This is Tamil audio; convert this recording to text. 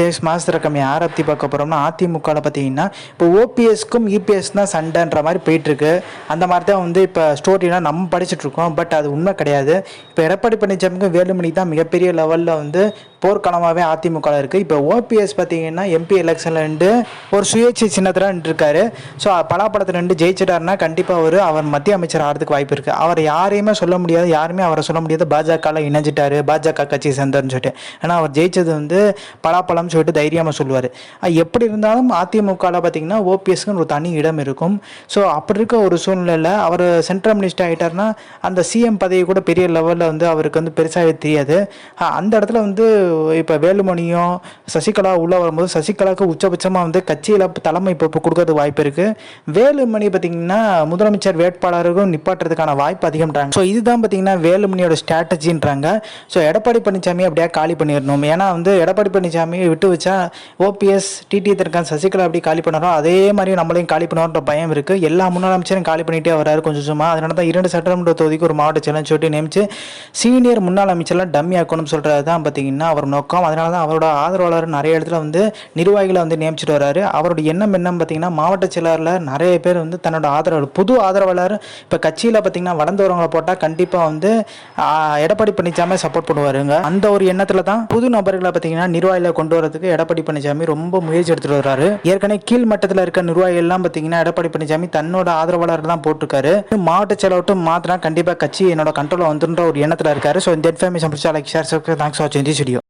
ஃபேஸ் மாஸ் ரகம் யாரை பற்றி பார்க்க போகிறோம்னா அதிமுகவில் பார்த்தீங்கன்னா இப்போ ஓபிஎஸ்க்கும் இபிஎஸ் தான் சண்டைன்ற மாதிரி போயிட்டுருக்கு. அந்த மாதிரி தான் வந்து இப்போ ஸ்டோரிலாம் நம்ம படிச்சுட்ருக்கோம் பட் அது உண்மை கிடையாது. இப்போ எடப்பாடி பழனிசாமிக்கும் வேலுமணி தான் மிகப்பெரிய லெவலில் வந்து போர்க்களமாகவே அதிமுக இருக்குது இப்போ ஓபிஎஸ் பார்த்தீங்கன்னா எம்பி எலெக்ஷனில் நின்று ஒரு சுயேட்சை சின்னத்தில் நின்றுருக்காரு. ஸோ பலாப்பழத்தில் நின்று ஜெயிச்சிட்டாருன்னா கண்டிப்பாக அவர் அவர் மத்திய அமைச்சர் ஆகிறதுக்கு வாய்ப்பு இருக்குது அவர் யாரையுமே சொல்ல முடியாது யாருமே அவரை சொல்ல முடியாது. பாஜகவில் இணைஞ்சிட்டாரு பாஜக கட்சி சேர்ந்தார்னு சொல்லிட்டு. ஏன்னா அவர் ஜெயிச்சது வந்து பலாப்பழம்னு சொல்லிட்டு தைரியமாக சொல்லுவார். எப்படி இருந்தாலும் அதிமுகவில் பார்த்தீங்கன்னா ஓபிஎஸ்க்குன்னு ஒரு தனி இடம் இருக்கும். ஸோ அப்படி இருக்க ஒரு சூழ்நிலையில் அவர் சென்ட்ரல் மினிஸ்டர் ஆகிட்டார்னா அந்த சிஎம் பதவி கூட பெரிய லெவலில் வந்து அவருக்கு வந்து பெருசாகவே தெரியாது. அந்த இடத்துல வந்து இப்போ வேலுமணியும் சசிகலா உள்ளே வரும்போது சசிகலாவுக்கு உச்சபட்சமாக வந்து கட்சியில் தலைமை இப்போ கொடுக்கறது வாய்ப்பு இருக்குது வேலுமணி பார்த்தீங்கன்னா முதலமைச்சர் வேட்பாளருக்கும் நிப்பாட்டுறதுக்கான வாய்ப்பு அதிகம்ன்றாங்க. ஸோ இதுதான் பார்த்தீங்கன்னா வேலுமணியோட ஸ்ட்ராட்டஜின்றாங்க ஸோ எடப்பாடி பழனிசாமி அப்படியே காலி பண்ணிடணும். ஏன்னா வந்து எடப்பாடி பழனிசாமி விட்டு வச்சா ஓபிஎஸ் டிடி இருக்கான் சசிகலா அப்படி காலி பண்ணாரோ அதே மாதிரி நம்மளையும் காலி பண்ணுவோன்ற பயம் இருக்குது எல்லா முன்னாள் அமைச்சரும் காலி பண்ணிட்டே வராரு கொஞ்சம் சும்மா அதனால தான் இரண்டு சட்டமன்ற தொகுதிக்கு ஒரு மாவட்ட சேலஞ்ச் சொல்லிட்டு நியமிச்சு சீனியர் முன்னாள் அமைச்சர்லாம் டம்மி ஆக்கணும்னு சொல்கிறது தான் பார்த்தீங்கன்னா அவர் நோக்கம். அதனால தான் அவரோட ஆதரவாளர் நிறைய இடத்துல வந்து நிர்வாகிகளை வந்து நியமிச்சிட்டு வராரு. அவரோட எண்ணம் என்னன்னு பார்த்தீங்கன்னா மாவட்ட செயலரில் நிறைய பேர் வந்து தன்னோட ஆதரவாளர் புது ஆதரவாளர் இப்போ கட்சியில் பார்த்தீங்கன்னா வளர்ந்து வரவங்களை போட்டால் கண்டிப்பாக வந்து எடப்பாடி பழனிசாமி சப்போர்ட் பண்ணுவாருங்க. அந்த ஒரு எண்ணத்தில் தான் புது நபர்களை பார்த்தீங்கன்னா நிர்வாகியில் கொண்டு வரதுக்கு எடப்பாடி பழனிசாமி ரொம்ப முயற்சி எடுத்துட்டு வர்றாரு. ஏற்கனவே கீழ் மட்டத்தில் இருக்க நிர்வாகிகள்லாம் பார்த்தீங்கன்னா எடப்பாடி பழனிசாமி தன்னோட ஆதரவாளர் தான் போட்டிருக்காரு. மாவட்ட செயலர்ட்டு மாத்திரம் கண்டிப்பாக கட்சி என்னோட கண்ட்ரோலில் வந்துன்ற ஒரு எண்ணத்தில் இருக்காரு. ஸோ இந்த இன்ஃபர்மேஷன் பிடிச்சா லைக் ஷேர் தேங்க்ஸ் வாட்சிங் தி வீடியோ